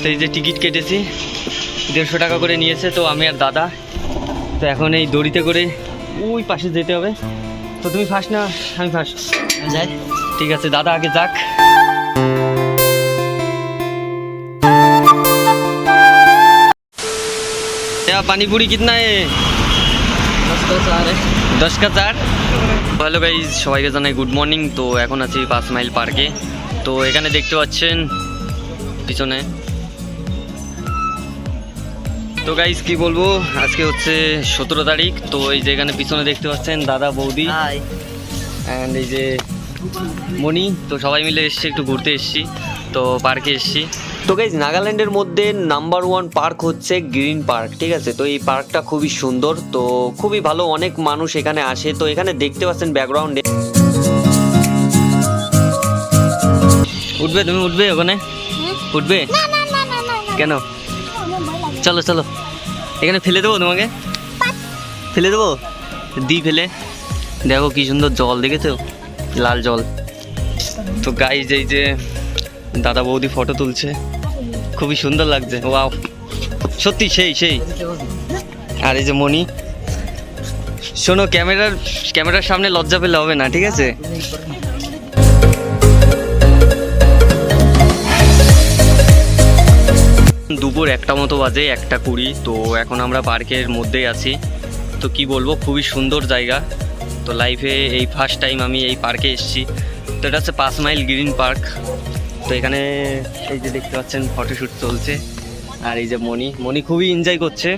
তো এই যে টিকিট কেটেছি দেড়শো টাকা করে নিয়েছে তো আমি আর দাদা তো এখন এই দড়িতে করে ওই পাশে যেতে হবে তো তুমি ফার্স্ট না আমি ফার্স্ট যাই ঠিক আছে দাদা আগে যাক या पानी पूरी कितना है দশ কা চার হ্যালো গাইজ সবাইকে জানাই গুড মর্নিং তো এখন আছি পাঁচ মাইল পার্কে তো এখানে দেখতে পাচ্ছেন পিছনে তো গাইজ কি বলব? আজকে হচ্ছে সতেরো তারিখ তো এই যে এখানে পিছনে দেখতে পাচ্ছেন দাদা বৌদি অ্যান্ড এই যে মণি। তো সবাই মিলে এসছি একটু ঘুরতে এসছি তো পার্কে এসছি। তো গাইজ নাগাল্যান্ডের মধ্যে নাম্বার ওয়ান পার্ক হচ্ছে গ্রিন পার্ক ঠিক আছে? তো এই পার্কটা খুবই সুন্দর তো খুবই ভালো অনেক মানুষ এখানে আসে। তো এখানে দেখতে পাচ্ছেন ব্যাকগ্রাউন্ডে উঠবে তুমি উঠবে ওখানে? উঠবে? কেন? চলো চলো। এখানে ফেলে দেবো তোমাকে? ফেলে দেবো? দি ফেলে। দেখো কি সুন্দর জল, দেখেছ? লাল জল। তো গাইজ এই যে দাদা বৌদি ফটো তুলছে, খুবই সুন্দর লাগছে। ওয়াও সত্যি সেই সেই। আর এই যে মণি, শোনো, ক্যামেরার ক্যামেরার সামনে লজ্জা পেলে হবে না, ঠিক আছে? দুপুর একটা মতো বাজে, একটা কুড়ি। তো এখন আমরা পার্কের মধ্যেই আছি। তো কি বলব, খুবই সুন্দর জায়গা। তো লাইফে এই ফার্স্ট টাইম আমি এই পার্কে এসেছি। তো এটা হচ্ছে পাঁচ মাইল গ্রিন পার্ক তো এখানে এই যে দেখতে পাচ্ছেন ফটোশ্যুট চলছে। আর এই যে মণি মণি খুবই এনজয় করছে।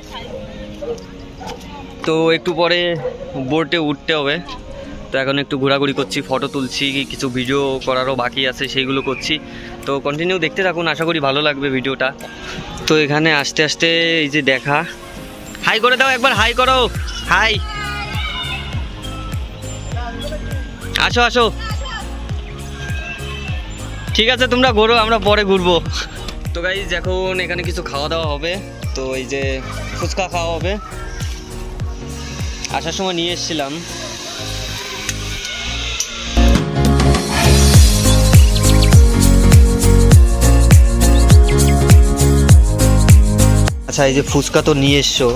তো একটু পরে বোর্ডে উঠতে হবে। তো এখন একটু ঘোরাঘুরি করছি ফটো তুলছি, কিছু ভিডিও করারও বাকি আছে, সেইগুলো করছি। তো কন্টিনিউ দেখতে থাকুন, আশা করি ভালো লাগবে ভিডিওটা। তো এখানে আস্তে আস্তে এই যে দেখা। হাই করে দাও একবার হাই করো। হাই আসো আসো। ঠিক আছে, তোমরা ঘোরো, আমরা পরে ঘুরবো। তো গাইজ এখন এখানে কিছু খাওয়া দাওয়া হবে। তো এই যে ফুচকা খাওয়া হবে। আসার সময় নিয়ে এসেছিলাম। আচ্ছা এই যে ফুচকা তো নিয়ে এসছো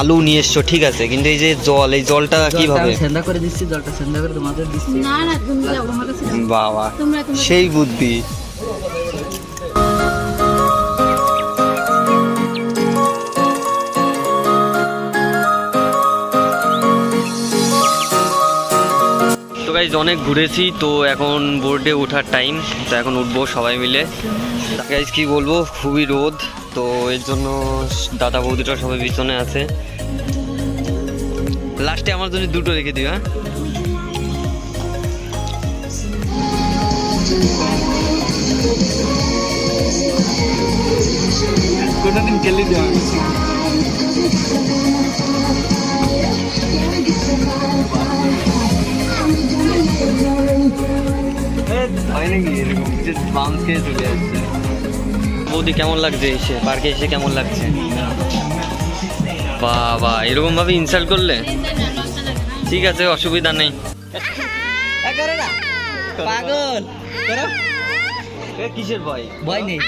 আলু নিয়ে এসছো ঠিক আছে কিন্তু এই যে জল এই জলটা কীভাবে? সেন্দা করে দিচ্ছি জলটা সেন্দা করে তোমাদের দিচ্ছি। না না তুমি আমার কাছে যাও। বাবা সেই বুদ্ধি। গাইজ অনেক ঘুরেছি, তো এখন বোর্ডে ওঠার টাইম তো এখন উঠবো সবাই মিলে। গাইজ কি বলব, খুবই রোদ, তো এর জন্য দাদা বৌদিটা সবাই পিছনে আছে। লাস্টে আমার জন্য দুটো রেখে দিও হ্যাঁ? কোনোদিন খেলি দেওয়া হয় নাকি এরকম? বাউন্স খেয়ে চলে যাচ্ছে বৌদি কেমন লাগছে এসে? পার্কে এসে কেমন লাগছে? বাবা এরকম ভাবে ইনসাল্ট করলে? ঠিক আছে অসুবিধা নেই। পাগল। কিসের ভয়? ভয় নেই।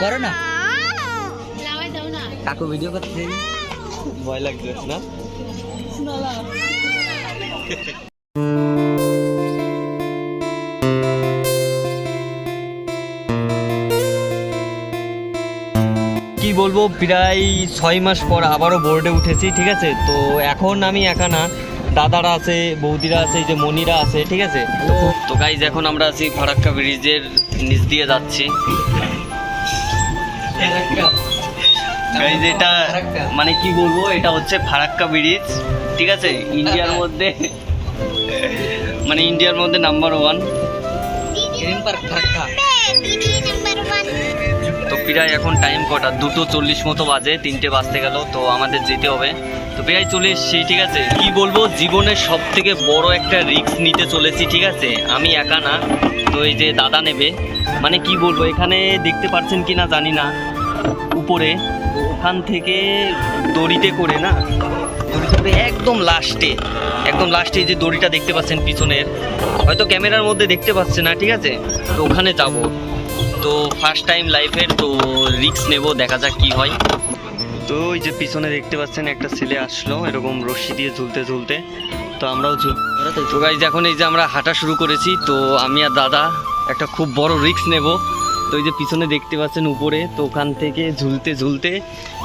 করো না। কাকু ভিডিও করতে ভয় লাগছে না। কি বলব প্রায় ছয় মাস পর আবারও বোর্ডে উঠেছি ঠিক আছে? তো এখন আমি একা না দাদারা আছে বৌদিরা আছে এই যে মনিরা আছে ঠিক আছে? তো গাইজ এখন আমরা আছি ফারাক্কা ব্রিজের নিচ দিয়ে যাচ্ছি। গাইজ এটা মানে কি বলব এটা হচ্ছে ফারাক্কা ব্রিজ ঠিক আছে? ইন্ডিয়ার মধ্যে মানে ইন্ডিয়ার মধ্যে নাম্বার ওয়ান প্রায় এখন টাইম কটা? দুটো চল্লিশ মতো বাজে, তিনটে বাজতে গেল, তো আমাদের যেতে হবে। তো প্রায় চলে এসেছি, ঠিক আছে? কি বলব, জীবনের সব থেকে বড় একটা রিস্ক নিতে চলেছি, ঠিক আছে? আমি একা না, তো এই যে দাদা নেবে। মানে কি বলব, এখানে দেখতে পাচ্ছেন কি না জানি না। উপরে ওখান থেকে দড়িতে করে না, দড়িতে করে একদম লাস্টে একদম লাস্টে যে দড়িটা দেখতে পাচ্ছেন পিছনের। হয়তো ক্যামেরার মধ্যে দেখতে পাচ্ছে না, ঠিক আছে? তো ওখানে যাব। তো ফার্স্ট টাইম লাইফের তো রিক্স নেব দেখা যাক কি হয়। তো ওই যে পিছনে দেখতে পাচ্ছেন একটা ছেলে আসলো এরকম রশ্মি দিয়ে ঝুলতে ঝুলতে। তো আমরাও ঝুল তো গাইজ এখন এই যে আমরা হাঁটা শুরু করেছি তো আমি আর দাদা একটা খুব বড় রিক্স নেব। তো এই যে পিছনে দেখতে পাচ্ছেন উপরে তো ওখান থেকে ঝুলতে ঝুলতে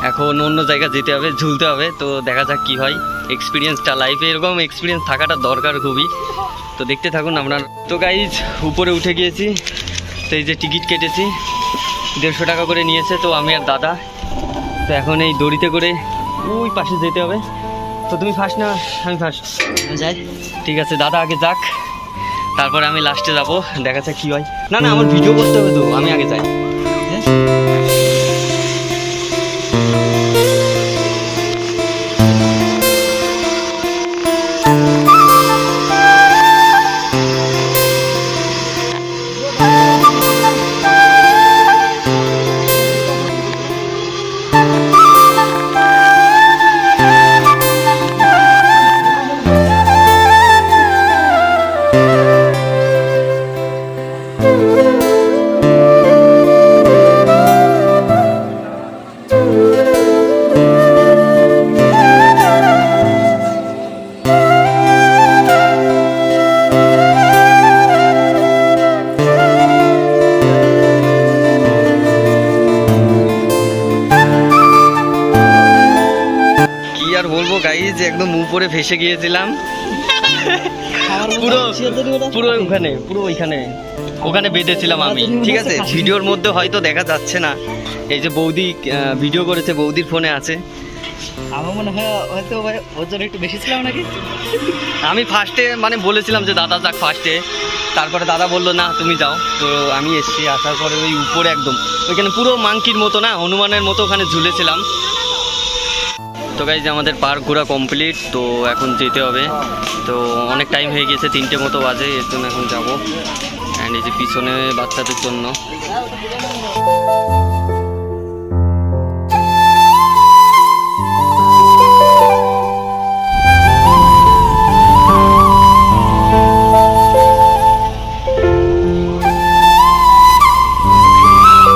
এখন অন্য জায়গা যেতে হবে ঝুলতে হবে। তো দেখা যাক কি হয়। এক্সপিরিয়েন্সটা লাইফে এরকম এক্সপিরিয়েন্স থাকাটা দরকার খুবই। তো দেখতে থাকুন আপনার তো গাইজ উপরে উঠে গিয়েছি। তো এই যে টিকিট কেটেছি দেড়শো টাকা করে নিয়েছে তো আমি আর দাদা। তো এখন এই দড়িতে করে ওই পাশে যেতে হবে। তো তুমি ফার্স্ট না আমি ফার্স্ট যাই। ঠিক আছে দাদা আগে যাক। তারপরে আমি লাস্টে যাব দেখা যাক কী হয়। না না আমার ভিডিও করতে হবে তো আমি আগে যাই। কি আর বলব গাইজ একদম উপরে ভেসে গিয়েছিলাম। পুরো পুরো ওখানে পুরো ওইখানে। ওখানে বেঁধেছিলাম আমি ঠিক আছে? ভিডিওর মধ্যে হয়তো দেখা যাচ্ছে না। এই যে বৌদি ভিডিও করেছে বৌদির ফোনে আছে। আমার মনে হয় হয়তো ওজন একটু বেশি ছিলাম নাকি? আমি ফার্স্টে মানে বলেছিলাম যে দাদা যাক ফার্স্টে তারপরে দাদা বলল না তুমি যাও। তো আমি এসছি আসার পরে ওই উপরে একদম। ওইখানে পুরো মাংকির মতো না হনুমানের মতো ওখানে ঝুলেছিলাম। তো গাইজ আমাদের পার্ক ঘোরা কমপ্লিট তো এখন যেতে হবে। তো অনেক টাইম হয়ে গেছে, তিনটে মতো বাজে, এর জন্য এখন যাব। অ্যান্ড এই যে পিছনে বাচ্চাদের জন্য।